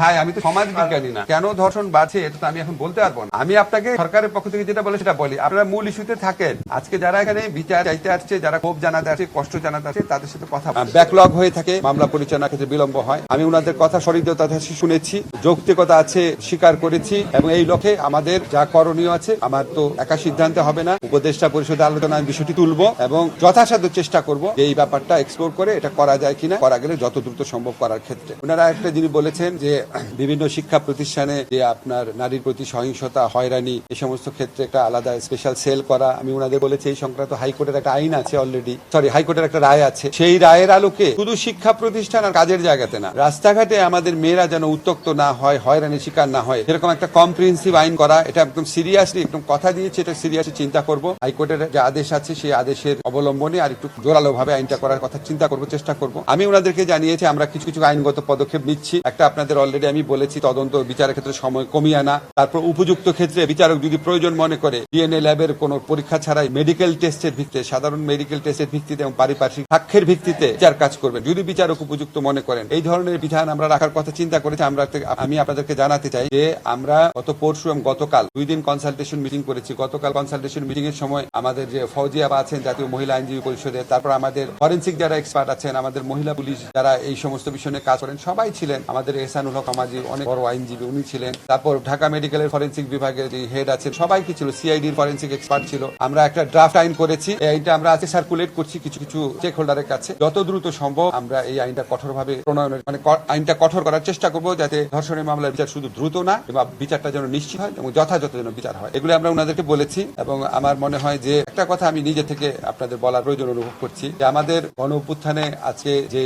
ভাই, আমি তো সমাজ বিজ্ঞানী না। কেন ধর্ষণ বাড়ছে, এটা তো আমি এখন বলতে পারব না। আমি আপনাকে সরকারের পক্ষ থেকে যেটা বলে, সেটা বলি। আপনারা মূল ইস্যুতে থাকেন। আজকে যারা এখানে বিচার চাইতে আসছে, যারা ক্ষোভ জানাতে আসছে, কষ্ট জানাতে আসছে, তাদের সাথে কথা ব্যাকলগ হয়ে থাকে, মামলা পরিচালনার ক্ষেত্রে বিলম্ব হয়। আমি ওনাদের কথা সরিদতা শুনেছি, যৌক্তিকতা আছে, স্বীকার করেছি, এবং এই লক্ষ্যে আমাদের যা করণীয় আছে, আমার তো একা সিদ্ধান্তে হবে না। উপদেষ্টা পরিষদে আলোচনা আমি বিষয়টি তুলবো এবং যথাসাধ্য চেষ্টা করব এই ব্যাপারটা এক্সপ্লোর করে এটা করা যায় কিনা, করা গেলে যত দ্রুত সম্ভব করার ক্ষেত্রে। ওনারা একটা, যিনি বলেছেন যে বিভিন্ন শিক্ষা প্রতিষ্ঠানে যে আপনার নারীর প্রতি সহিংসতা, হয়রানি এই সমস্ত ক্ষেত্রে একটা আলাদা স্পেশাল সেল করা। আমি ওনাদের বলেছি, এই সংক্রান্ত হাইকোর্টের একটা আইন আছে অলরেডি সরি হাইকোর্টের একটা রায় আছে। সেই রায়ের আলোকে শুধু শিক্ষা প্রতিষ্ঠান আর কাজের জায়গাতে না, রাস্তাঘাটে আমাদের মেয়েরা যেন উত্তক্ত না হয় হয়রানি শিকার না হয়, এরকম একটা কম্প্রিহেন্সিভ আইন করা, এটা একদম সিরিয়াসলি একদম কথা দিয়েছে, এটা সিরিয়াসলি চিন্তা করব। হাইকোর্টের যে আদেশ আছে, সেই আদেশের অবলম্বনে আর একটু জোরালো ভাবে আইনটা করার কথা চিন্তা করব, চেষ্টা করব। আমি ওনাদেরকে জানিয়েছি, আমরা কিছু কিছু আইনগত পদক্ষেপ নিচ্ছি। একটা আপনাদের অলরেডি আমি বলেছি, তদন্ত বিচারের ক্ষেত্রে সময় কমিয়ে আনা। তারপর উপযুক্ত ক্ষেত্রে বিচারক যদি প্রয়োজন মনে করে ডিএনএ ল্যাবের কোনো পরীক্ষা ছাড়াই মেডিকেল টেস্টের ভিত্তিতে, সাধারণ মেডিকেল টেস্টের ভিত্তিতে এবং পারিপার্শ্বিক সাক্ষ্যের ভিত্তিতে বিচার কাজ করবেন। যদি বিচারক উপযুক্ত মনে করেন, এই ধরনের বিধান আমরা রাখার কথা চিন্তা করেছি। আমরা আমি আপনাদেরকে জানাতে চাই যে, আমরা গত পরশু এবং গতকাল দুই দিন কনসালটেশন মিটিং করেছি। গতকাল কনসালটেশন মিটিং এর সময় আমাদের যে ফৌজিয়াবা আছেন জাতীয় মহিলা আইনজীবী পরিষদে তারপর আমাদের ফরেন্সিক যারা এক্সপার্ট আছেন, আমাদের মহিলা পুলিশ যারা এই সমস্ত বিষয় কাজ করেন, সবাই ছিলেন আমাদের এহসানুল হক আমাজি, অনেক বড় আইনজীবী, উনি ছিলেন। তারপর ঢাকা মেডিকেলের ফরেন্সিক বিভাগের যে হেড আছেন, সবাই কি ছিল? সিআইডির ফরেন্সিক এক্সপার্ট ছিল। আমরা একটা ড্রাফট আইন করেছি। এই আইনটা আমরা আছে সার্কুলেট করছি কিছু কিছু স্টেক হোল্ডারের কাছে। যত দ্রুত সম্ভব আমরা এই আইনটা কঠোরভাবে প্রণয়নের মানে আইনটা কঠোর করার চেষ্টা করব যাতে ধর্ষণের মামলার বিচার শুধু দ্রুত না এবং বিচারটা যেন নিশ্চিত হয় এবং যথাযথ যেন বিচার হয়। এগুলো আমরা ওনাদেরকে বলেছি এবং আমার মনে হয় যে একটা কথা আমি নিজে থেকে আপনাদের বলার প্রয়োজন অনুভব করছি যে আমাদের গণ আজকে যে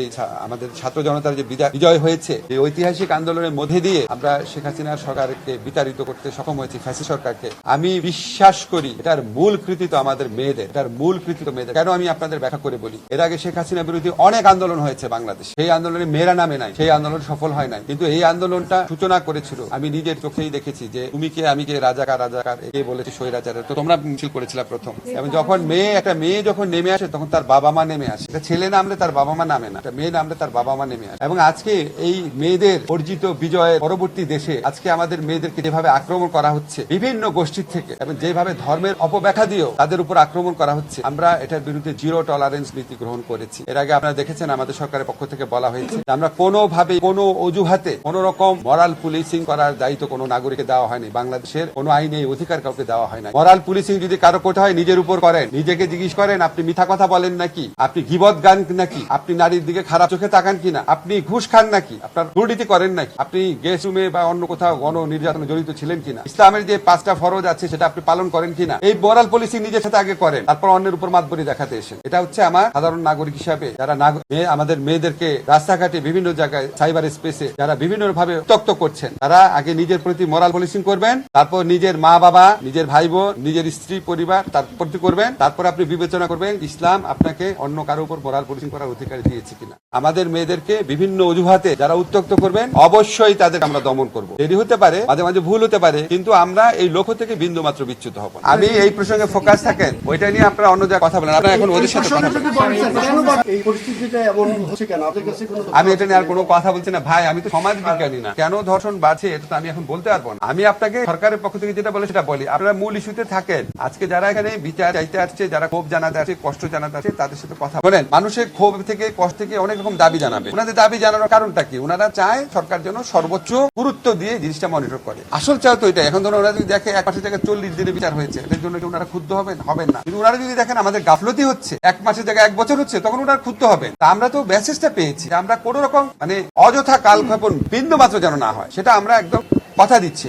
আমাদের ছাত্র জনতার যে বিজয় হয়েছে এই ঐতিহাসিক আন্দোলনের মধ্যে দিয়ে আমরা শেখ হাসিনার সরকারকে বিতাড়িত করতে সক্ষম হয়েছি ফ্যাসি সরকারকে। আমি বিশ্বাস করি এটার মূল কৃতিত্ব আমাদের মেয়েদের, এটার মূল কৃতিত্ব মেয়েদের। কেন আমি আপনাদের ব্যাখ্যা করে বলি? এর আগে শেখ হাসিনা বিরোধী অনেক আন্দোলন হয়েছে বাংলাদেশ। সেই আন্দোলনে মেয়েরা নামে নাই, সেই আন্দোলন সফল হয় নাই। কিন্তু এই আন্দোলনটা সূচনা করেছিল। আমি নিজের চোখেই দেখেছি যে তুমি কে, আমি কে, রাজাকার রাজাকার, এ বলেছে স্বৈরাচারের। তো তোমরা মিছিল করেছিল প্রথম। এবং যখন মেয়ে, একটা মেয়ে যখন নেমে আসে, তখন তার বাবা মা নেমে আসে। ছেলে নামলে তার বাবা মা নামে না। একটা মেয়ে নামলে তার বাবা মা নেমে আসে। এবং আজকে এই মেয়েদের অর্জিত বিজয়ের পরবর্তী দেশে আজকে আমাদের মেয়েদেরকে যেভাবে আক্রমণ করা হচ্ছে, বিভিন্ন গোষ্ঠীর থেকে, এবং যেভাবে ধর্মের অপব্যাখ্যা দিয়েও তাদের উপর আক্রমণ করা হচ্ছে, আমরা এটার বিরুদ্ধে জিরো টলারেন্স নীতি গ্রহণ করেছি। এর আগে আপনারা দেখেছেন আমাদের সরকারের পক্ষ থেকে বলা হয়েছে আমরা কোনোভাবে, কোনো অজুহাতে, কোন রকম মরাল পুলিশিং করার দায়িত্ব কোনো নাগরিককে দেওয়া হয়নি। বাংলাদেশের কোনো আইনে এই অধিকার কাউকে দেওয়া হয় না মরাল পুলিশিং যদি কারও কোথা হয়, নিজের উপর করেন, নিজেকে জিজ্ঞেস করেন, আপনি মিথ্যা কথা বলেন নাকি? আপনি গিবত গান নাকি? আপনি নারীর দিকে খারাপ চোখে তাকান কিনা? আপনি ঘুষ খান নাকি? আপনার দুর্নীতি করেন নাকি? আপনি গেস্ট রুমে বা অন্য কোথাও গণ নির্যাতনে জড়িত ছিলেন কিনা? ইসলামের যে পাঁচটা ফরজ আছে, সেটা আপনি পালন করেন কিনা? এই মোরাল পলিসি নিজের সাথে আগে করেন, তারপর অন্যের উপর মাতবরি দেখাতে এসেন। এটা হচ্ছে আমার সাধারণ নাগরিক হিসাবে, যারা আমাদের মেয়েদেরকে রাস্তাঘাটে বিভিন্ন জায়গায় সাইবার স্পেসে যারা বিভিন্ন ভাবে উত্তক্ত করছেন, তারা আগে নিজের প্রতি মোরাল পলিসিং করবেন, তারপর নিজের মা বাবা নিজের ভাই বোন নিজের স্ত্রী, পরিবার, তার প্রতি করবেন, তারপর আপনি বিবেচনা করবেন ইসলাম আপনাকে অন্য কারও উপর মোরাল পলিসিং করার অধিকার দিয়েছে কিনা। আমাদের মেয়েদেরকে বিভিন্ন অজুহাতে যারা উত্তক্ত করবেন অবশ্যই তাদের আমরা দমন করব। দেরি হতে পারে মাঝে মাঝে ভুল হতে পারে কিন্তু আমরা এই লক্ষ্য থেকে বিন্দু মাত্র বিচ্যুত হব। আমি এই প্রসঙ্গে ফোকাস থাকেন ওইটা নিয়ে আপনারা অন্য জায়গায় কথা বলেন। আপনারা এখন ওদের সাথে কথা বলেন। কেন বা এই পরিস্থিতিটা এমন হচ্ছে কেন? আপনার কাছে কোনো আমি এটা নিয়ে আর কোনো কথা বলছি না। ভাই আমি তো সমাজ বিজ্ঞানী না। কেন ধর্ষণ বাড়ছে এটা তো আমি এখন বলতে পারব না। আমি আপনাকে সরকারের পক্ষ থেকে যেটা বলে সেটা বলি। আপনারা মূল ইস্যুতে থাকেন। আজকে যারা এখানে বিচার চাইতে আসছে যারা ক্ষোভ জানাতে আসছে কষ্ট জানাতে আসছে তাদের সাথে কথা বলেন। মানুষের ক্ষোভ থেকে কষ্ট থেকে অনেক রকম দাবি জানাবে। ওনাদের দাবি জানানোর কারণটা কি? ওনারা চায় সরকার যেন সর্বোচ্চ গুরুত্ব দিয়ে জিনিসটা মনিটর করে। আসল চাও তো এটা এখন ধরুন ওরা যদি দেখে এক মাসের জায়গায় চল্লিশ দিনে বিচার হয়েছে এটার জন্য ওনারা ক্ষুদ্ধ হবেন? হবেন না। কিন্তু ওনারা যদি দেখেন আমাদের গাফলতি হচ্ছে, এক মাসের জায়গায় এক বছর হচ্ছে, তখন ওনারা ক্ষুদ্ধ হবেন। তা আমরা তো মেসেজটা পেয়েছি আমরা কোন রকম মানে অযথা কালক্ষেপণ বিন্দু মাত্র যেন না হয়, সেটা আমরা একদম কথা দিচ্ছি